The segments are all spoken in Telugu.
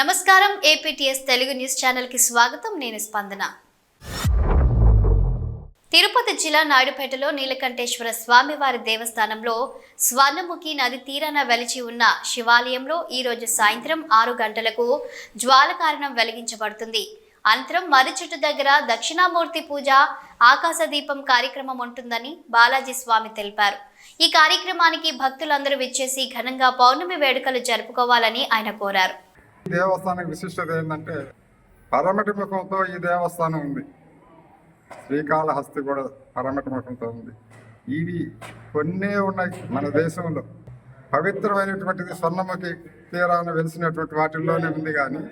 నమస్కారం ఏపీటీఎస్ తెలుగు న్యూస్ ఛానల్కి స్వాగతం. నేను స్పందన. తిరుపతి జిల్లా నాయుడుపేటలో నీలకంఠేశ్వర స్వామివారి దేవస్థానంలో స్వర్ణముఖి నది తీరాన వెలిచి ఉన్న శివాలయంలో ఈరోజు సాయంత్రం ఆరు గంటలకు జ్వాలకారణం వెలిగించబడుతుంది. అనంతరం మర్రిచెట్టు దగ్గర దక్షిణామూర్తి పూజ ఆకాశ దీపం కార్యక్రమం ఉంటుందని బాలాజీ స్వామి తెలిపారు. ఈ కార్యక్రమానికి భక్తులందరూ విచ్చేసి ఘనంగా పౌర్ణమి వేడుకలు జరుపుకోవాలని ఆయన కోరారు. దేవస్థానం విశిష్టత ఏంటంటే పరమటి ముఖంతో ఈ దేవస్థానం ఉంది. శ్రీకాళహస్తి కూడా పరమటి ముఖంతో ఉంది. ఇవి కొన్నే ఉన్నాయి మన దేశంలో. పవిత్రమైనటువంటిది స్వర్ణముఖి తీరాన వెలిసినటువంటి వాటిల్లోనే ఉంది కానీ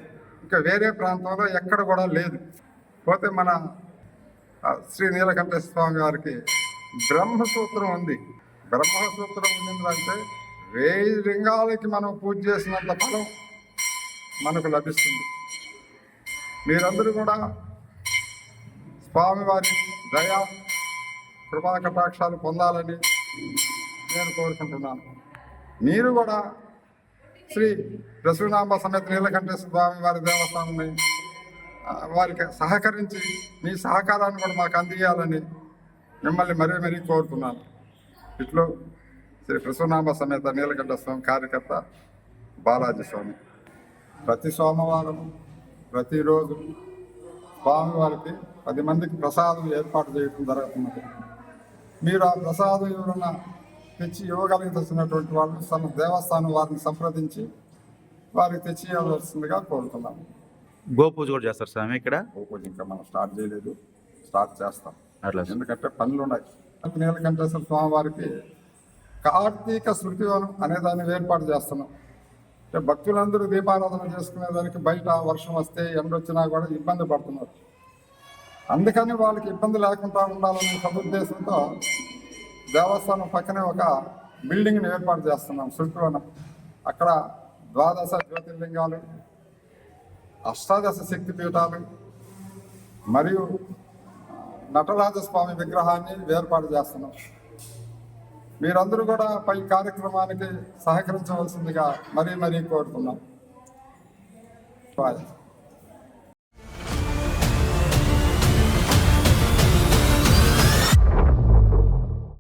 ఇంకా వేరే ప్రాంతంలో ఎక్కడ కూడా లేదు. పోతే మన శ్రీ నీలకంఠ స్వామి వారికి బ్రహ్మసూత్రం ఉంది. బ్రహ్మసూత్రం ఉందంటే వేయి లింగాలకి మనం పూజ చేసినంత ఫలం మనకు లభిస్తుంది. మీరందరూ కూడా స్వామివారి దయా కృపా కటాక్షాలు పొందాలని నేను కోరుకుంటున్నాను. మీరు కూడా శ్రీ రసూనాంబ సమేత నీలకంఠేశ్వర స్వామి వారి దేవస్థానాన్ని వారికి సహకరించి మీ సహకారాన్ని కూడా మాకు అందియాలని మిమ్మల్ని మరీ మరీ కోరుతున్నాను. ఇట్లు శ్రీ ప్రసూనాంబ సమేత నీలకంఠ స్వామి కార్యకర్త బాలాజీ స్వామి. ప్రతి సోమవారం ప్రతిరోజు స్వామివారికి పది మందికి ప్రసాదం ఏర్పాటు చేయడం జరుగుతున్నది. మీరు ఆ ప్రసాదం ఎవరన్నా తెచ్చి ఇవ్వగలిగినటువంటి వాళ్ళు తమ దేవస్థానం వారిని సంప్రదించి వారికి తెచ్చి ఇవ్వవలసిందిగా కోరుతున్నాము గోపూజ కూడా చేస్తారు స్వామి ఇక్కడ? ఓ పూజ ఇంకా మనం స్టార్ట్ చేయలేదు. స్టార్ట్ చేస్తాం. అట్లా. ఎందుకంటే పనులు ఉన్నాయి. నీలకంఠేశ్వర స్వామి వారికి కార్తీక శృతివనం అనే దాన్ని ఏర్పాటు చేస్తున్నాం. అంటే భక్తులందరూ దీపారాధన చేసుకునేదానికి బయట వర్షం వస్తే ఎండొచ్చినా కూడా ఇబ్బంది పడుతున్నారు. అందుకని వాళ్ళకి ఇబ్బంది లేకుండా ఉండాలనే సదుద్దేశంతో దేవస్థానం పక్కనే ఒక బిల్డింగ్ని ఏర్పాటు చేస్తున్నాం శృతివనం అక్కడ ద్వాదశ జ్యోతిర్లింగాలు అష్టాదశ శక్తి పీఠాలు మరియు నటరాజస్వామి విగ్రహాన్ని ఏర్పాటు చేస్తున్నాం. మీరందరూ కూడా పై కార్యక్రమానికి సహకరించవలసిందిగా మరీ మరీ కోరుతున్నాం.